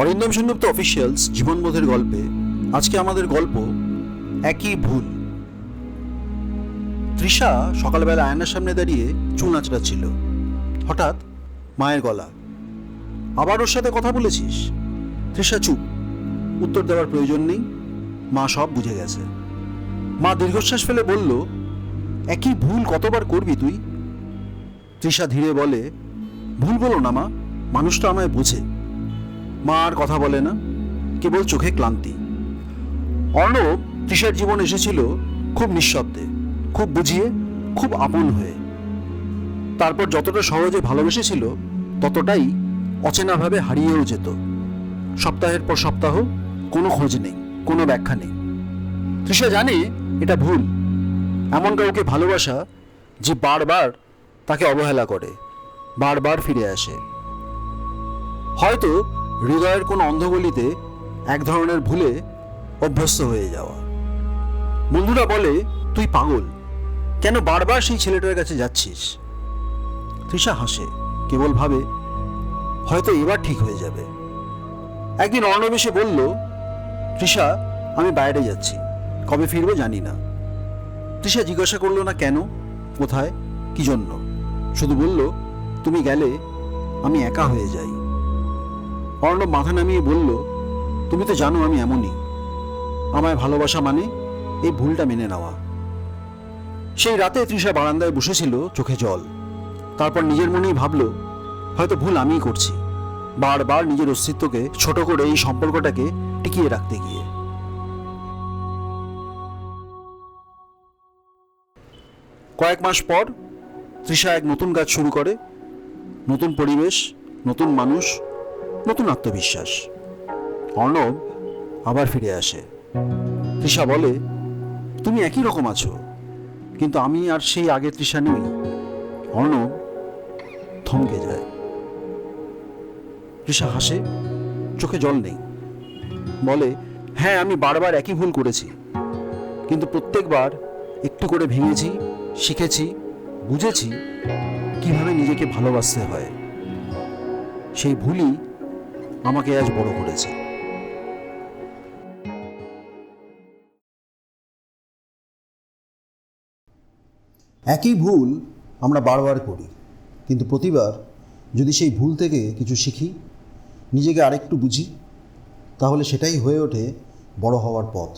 Arindam Sengupta officials জীবনবোধের গল্পে, আজকে আমাদের গল্প একই ভুল। তৃষা সকালবেলা আয়নার সামনে দাঁড়িয়ে চুল নাচড়াচ্ছিল হঠাৎ মায়ের গলা। আবার ওর সাথে কথা বলেছিস? তৃষা চুপ। উত্তর দেওয়ার প্রয়োজন নেই। মা সব বুঝে গেছে। মা দীর্ঘশ্বাস ফেলে বলল, একই ভুল কতবার করবি তুই? তৃষা ধীরে বলে, ভুল বলো না মা মানুষটা আমায় বোঝে। মা আর কথা বলে না, কেবল চোখে ক্লান্তি। অর্ণব তৃষার জীবন এসেছিল খুব নিঃশব্দে, খুব বুঝিয়ে, খুব আপন হয়ে। তারপর যতটা সহজে ভালোবেসেছিল, ততটাই অচেনাভাবে হারিয়েও যেত। সপ্তাহের পর সপ্তাহ, কোনো খোঁজ নেই, কোনো ব্যাখ্যা নেই। তৃষা জানে এটা ভুল। এমন কাউকে ভালোবাসা যে বারবার তাকে অবহেলা করে, বারবার ফিরে আসে। হয়তো হৃদয়ের কোনো অন্ধগলিতে এক ধরনের ভুলে অভ্যস্ত হয়ে যাওয়া। বন্ধুরা বলে, তুই পাগল, কেন বারবার সেই ছেলেটার কাছে যাচ্ছিস? তৃষা হাসে, কেবল ভাবে, হয়তো এবার ঠিক হয়ে যাবে। একদিন অর্ণব এসে বলল, তৃষা, আমি বাইরে যাচ্ছি, কবে ফিরবো জানি না। তৃষা জিজ্ঞাসা করল, না কেন? কোথায়? কি জন্য? শুধু বলল, তুমি গেলে আমি একা হয়ে যাই। অর্ণব মাথা নামিয়ে বলল, তুমি তো জানো আমি এমনই। আমায় ভালোবাসা মানে এই ভুলটা মেনে নেওয়া। সেই রাতে তৃষা বারান্দায় বসেছিল চোখে জল। তারপর নিজের মনেই ভাবল, হয়তো ভুল আমিই করছি। বারবার নিজের অস্তিত্বকে ছোট করে এই সম্পর্কটাকে টিকিয়ে রাখতে গিয়ে। কয়েক মাস পর তৃষা এক নতুন কাজ শুরু করে। নতুন পরিবেশ, নতুন মানুষ নতুন আত্মবিশ্বাস। অর্ণব আবার ফিরে আসে। তৃষা বলে, তুমি একই রকম আছো, কিন্তু আমি আর সেই আগের তৃষা নই। অর্ণব থমকে যায়। তৃষা হাসে, চোখে জল নেই। বলে হ্যাঁ আমি বারবার একই ভুল করেছি, কিন্তু প্রত্যেকবার একটু করে ভেঙেছি, শিখেছি, বুঝেছি কীভাবে নিজেকে ভালোবাসতে হয়। সেই ভুলই আমাকে আজ বড় করেছে। একই ভুল আমরা বারবার করি, কিন্তু প্রতিবার যদি সেই ভুল থেকে কিছু শিখি, নিজেকে আরেকটু বুঝি, তাহলে সেটাই হয়ে ওঠে বড় হওয়ার পথ।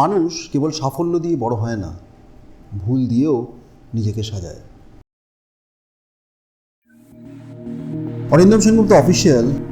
মানুষ কেবল সাফল্য দিয়ে বড় হয় না, ভুল দিয়েও নিজেকে সাজায়। অরিন্দম সেনগুপ্ত অফিসিয়াল